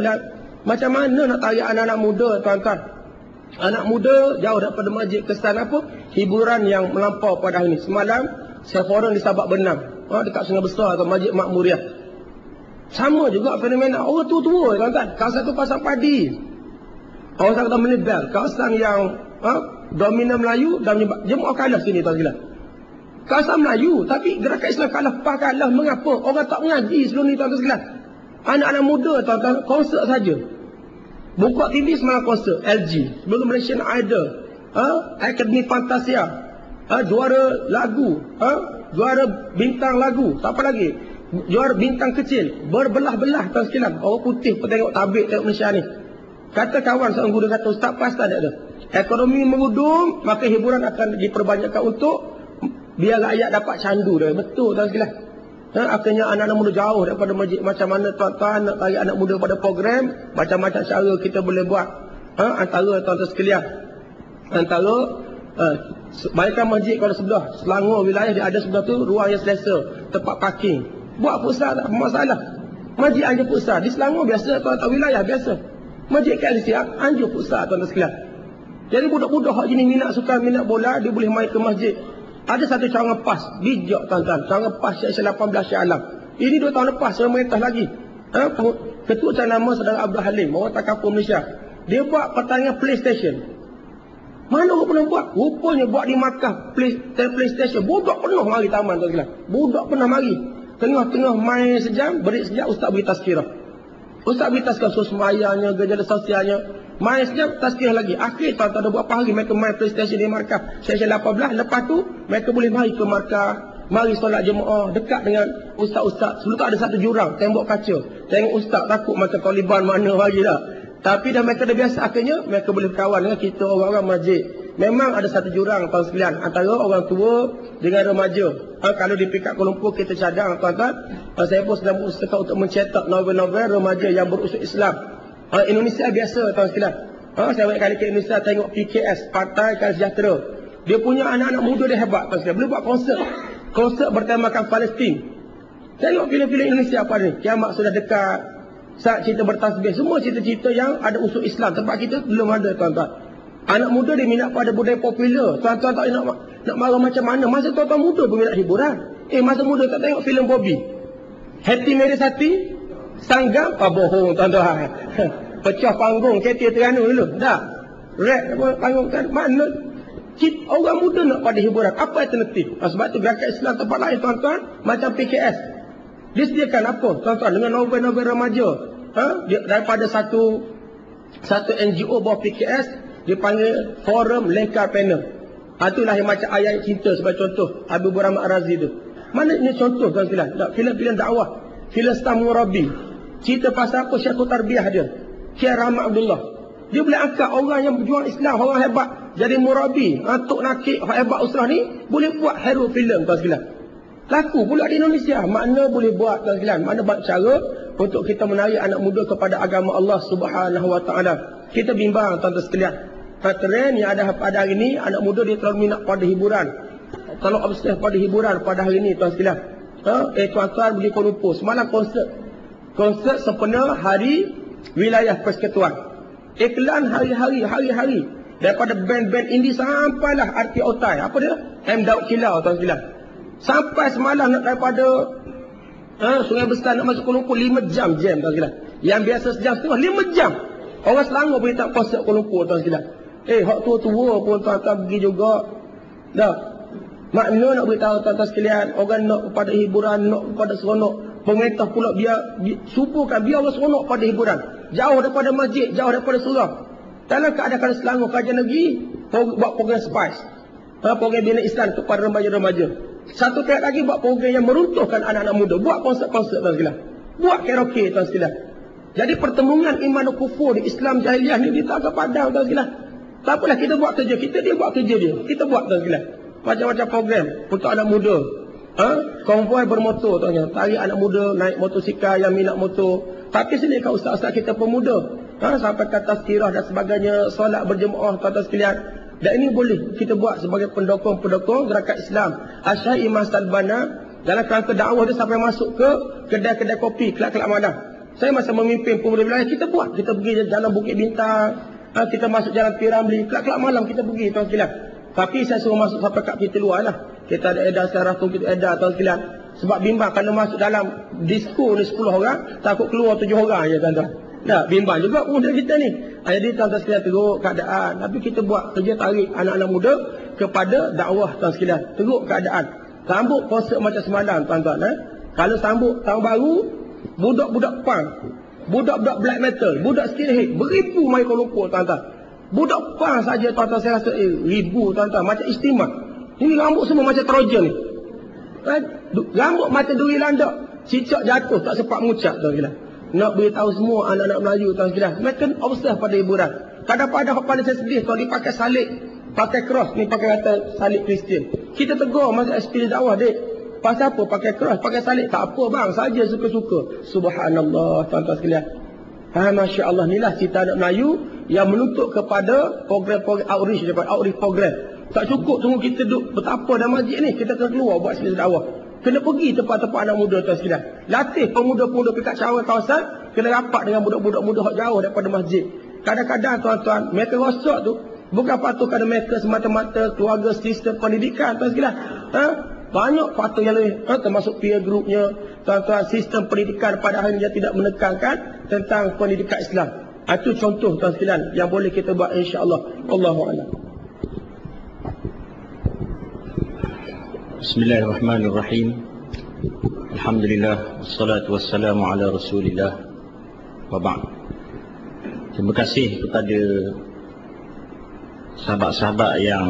Alat. Macam mana nak tarik anak-anak muda tuan-tuan? Anak muda jauh daripada masjid kesan apa? Hiburan yang melampau pada hari ini. Semalam saya forum di Sabak Benam. Ha, dekat Sungai Besar atau Masjid Makmuriah. Sama juga fenomena orang tua-tua tuan-tuan. Kawasan tu pasang padi. Kawasan kata menibel. Kawasan yang ha, dominan Melayu dan jemaah kalah sini tuan-tuan. Kawasan Melayu tapi gerakan Islam kalah pak kalah mengapa? Orang tak mengaji sebelum ni tuan-tuan Anak-anak muda tuan-tuan konsert saja. Buka TV semalam konsert LG. Sebelum Malaysian Idol. Ha? Academy Fantasia. Ha? Juara lagu. Ha? Juara bintang lagu. Tak apa lagi. Juara bintang kecil. Berbelah-belah tuan sekalian. Orang putih pun tengok tabik tengok Malaysia ni. Kata kawan seorang guru kata Ustaz pasti tak ada. Ekonomi mengudum. Maka hiburan akan diperbanyakkan untuk. Biar rakyat dapat candu dah. Betul tuan sekalian. Ha, akhirnya anak-anak muda jauh daripada masjid. Macam mana tuan-tuan nak tarik anak muda pada program. Macam-macam cara kita boleh buat. Ha, antara tuan-tuan sekalian. Antara. Ha, bayangkan masjid kalau sebelah. Selangor wilayah dia ada sebelah tu. Ruang yang selesa. Tempat parking. Buat pusat tak masalah. Masjid anjur pusat. Di Selangor biasa. Tuan-tuan wilayah biasa. Masjid KLC anjur pusat tuan-tuan sekalian. Jadi budak-budak hak jenis minat suka minat bola. Dia boleh main ke masjid. Ada satu cara pas, bijak tuan-tuan. Cara pas Syekh 18 Syekh Alam. Ini dua tahun lepas, saya merintah lagi. Ha? Ketua saya nama saudara Abdul Halim, orang takapur Malaysia. Dia buat pertandingan PlayStation. Mana orang pernah buat? Rupanya buat di Makkah play, PlayStation. Budak penuh mari taman tuan-tuan. Budak pernah mari. Tengah-tengah main sejam, berik sejam, Ustaz beri tazkirah. Ustaz beri tazkirah sosialnya, gejala sosialnya. Sejam, tazkirah lagi. Akhir tuan-tuan ada berapa hari mereka main PlayStation di markah. Sesi 18. Lepas tu, mereka boleh mari ke markah. Mari solat jemaah. Dekat dengan ustaz-ustaz. Sebelum tu ada satu jurang. Tembok kaca. Tengok ustaz takut macam Taliban mana lagi lah. Tapi dah mereka dah biasa. Akhirnya, mereka boleh kawan dengan kita orang-orang masjid. Memang ada satu jurang tuan sekalian. Antara orang tua dengan remaja. Ha, kalau di Pekat Kuala Lumpur kita cadang tuan-tuan. Saya pun sedang berusaha untuk mencetak novel-novel remaja yang berusaha Islam. Ha, Indonesia biasa tuan sekalian. Ha, saya banyak kali ke Indonesia tengok PKS, Partai Keadilan Sejahtera. Dia punya anak-anak muda dia hebat tuan sekalian. Boleh buat konsert. Konsert bertemakan Palestin. Tengok filem-filem Indonesia apa ni. Kiamat sudah dekat. Saat cerita bertasbih. Semua cerita-cerita yang ada usul Islam. Tempat kita belum ada tuan-tuan. Anak muda dia minat pada budaya popular. Tuan-tuan tak nak, nak marah macam mana. Masa tuan-tuan muda pun minat hiburan. Eh masa muda tak tengok filem Bobby. Happy Mary Sati. Sanggam. Ah bohong tuan-tuan. pecah panggung kereta Terengganu dulu. Dah. Apa panggung kan mana Cip, orang muda nak pada hiburan. Apa alternatif? Nah, sebab tu gerakan Islam tempat lain tuan-tuan macam PKS. Disediakan apa tuan-tuan dengan novel-novel remaja. Ha? Dia, daripada satu satu NGO bawah PKS dipanggil Forum Lengkar Panel. Ha, itulah yang macam ayat cinta sebagai contoh Abu Burama Ar-Razi tu. Mana ini contoh tuan-tuan? Filem-filem dakwah. Filem Stamu Rabbi. Cerita pasal apa Syekhul Tarbiyah dia. Syekh Rahmat Abdullah. Dia boleh angkat orang yang berjuang Islam, orang hebat. Jadi murabi, atuk nakik, hebat usrah ni, boleh buat hero film tuan sekalian. Laku pula di Indonesia. Mana boleh buat tuan sekalian. Mana buat cara untuk kita menarik anak muda kepada agama Allah subhanahu wa ta'ala. Kita bimbang tuan-tuan sekalian. Trend yang ada pada hari ini, anak muda dia terlalu minat pada hiburan. Kalau obsesif pada hiburan pada hari ini tuan sekalian. Ha? Eh tuan-tuan boleh kau Semalam konsert. Konsert sempena hari wilayah persekutuan. Iklan hari-hari, hari-hari. Daripada band-band indie sampailah arti otai. Apa dia? M. Daud Kilau, tuan sekalian. Sampai semalam nak daripada ha, Sungai Besar nak masuk Kuala Lumpur 5 jam jam, tuan sekalian. Yang biasa sejam setengah, 5 jam. Orang Selangor boleh tak konsert Kuala Lumpur, sekalian. Eh, hak tua-tua pun tuan-tuan pergi juga. Dah. Makna nak beritahu tuan-tuan sekalian, orang nak kepada hiburan, nak kepada seronok. Pemerintah pula biar suburkan, biar orang seronok pada hiburan. Jauh daripada masjid, jauh daripada surah. Dalam keadaan Selangor kajian negeri, buat program SPICE. Ha, program bina Islam kepada remaja-remaja. Satu pihak lagi buat program yang meruntuhkan anak-anak muda. Buat konsert-konsert tuan sekalian. Buat karaoke tuan sekalian. Jadi pertemuan iman dan kufur di Islam jahiliah ni dia tak padang tuan sekalian. Tak apalah kita buat kerja kita, dia buat kerja dia. Kita buat tuan sekalian. Macam-macam program untuk anak muda. Ha? Konvoi bermotor tuan Tarik anak muda naik motosikal yang minat motor. Tapi sini kau ustaz-ustaz kita pemuda. Ha? Sampai ke atas kirah dan sebagainya. Solat berjemaah tuan-tuan sekalian. Dan ini boleh kita buat sebagai pendokong-pendokong gerakan Islam. Asyai Imam Salbana dalam kerangka dakwah dia sampai masuk ke kedai-kedai kopi, kelab-kelab mana. Saya masa memimpin pemuda wilayah, kita buat. Kita pergi jalan Bukit Bintang, ha, kita masuk jalan Piramli, kelak-kelak malam kita pergi tuan sekalian. Tapi saya suruh masuk sampai kat pintu luar lah. Kita ada edar secara tu, kita edar tuan sekalian. Sebab bimbang kalau masuk dalam disko ni 10 orang, takut keluar 7 orang je tuan-tuan. Tak, bimbang juga pemuda kita ni. Jadi tuan-tuan sekalian teruk keadaan. Tapi kita buat kerja tarik anak-anak muda kepada dakwah tuan sekalian. Teruk keadaan. Sambut konsert macam semalam tuan-tuan. Eh? Kalau sambut tahun baru, budak-budak punk, budak-budak black metal, budak skinhead, beribu mai Kuala Lumpur tuan-tuan. Budak punk saja tuan-tuan saya rasa eh, ribu tuan-tuan macam istimewa. Ini rambut semua macam trojan ni. Eh, rambut macam duri landak. Cicak jatuh tak sempat mengucap tuan-tuan. Nak beritahu semua anak-anak Melayu tuan-tuan. Mereka obsess pada hiburan. Kadang-kadang pada saya sedih tuan dia pakai salib. Pakai cross ni pakai kata salib Kristian. Kita tegur masa experience dakwah dek. Pasal apa pakai keras, pakai salib tak apa bang, saja suka-suka. Subhanallah tuan-tuan sekalian. Ha Masya Allah inilah cita anak Melayu yang menuntut kepada program-program outreach daripada outreach program. Tak cukup tunggu kita duduk betapa dalam masjid ni, kita kena keluar buat sendiri dakwah. Kena pergi tempat-tempat anak muda tuan sekalian. Latih pemuda-pemuda dekat cawangan kawasan, kena rapat dengan budak-budak muda hak jauh daripada masjid. Kadang-kadang tuan-tuan, mereka rosak tu bukan patut kerana mereka semata-mata keluarga sistem pendidikan tuan sekalian. Ha? Banyak faktor yang lain, ha, termasuk peer groupnya, tuan-tuan sistem pendidikan pada hari ini tidak menekankan tentang pendidikan Islam. Itu contoh tuan sekalian yang boleh kita buat insya-Allah. Allahu a'lam. Bismillahirrahmanirrahim. Alhamdulillah wassalatu wassalamu ala Rasulillah. Wa ba'd. Terima kasih kepada sahabat-sahabat yang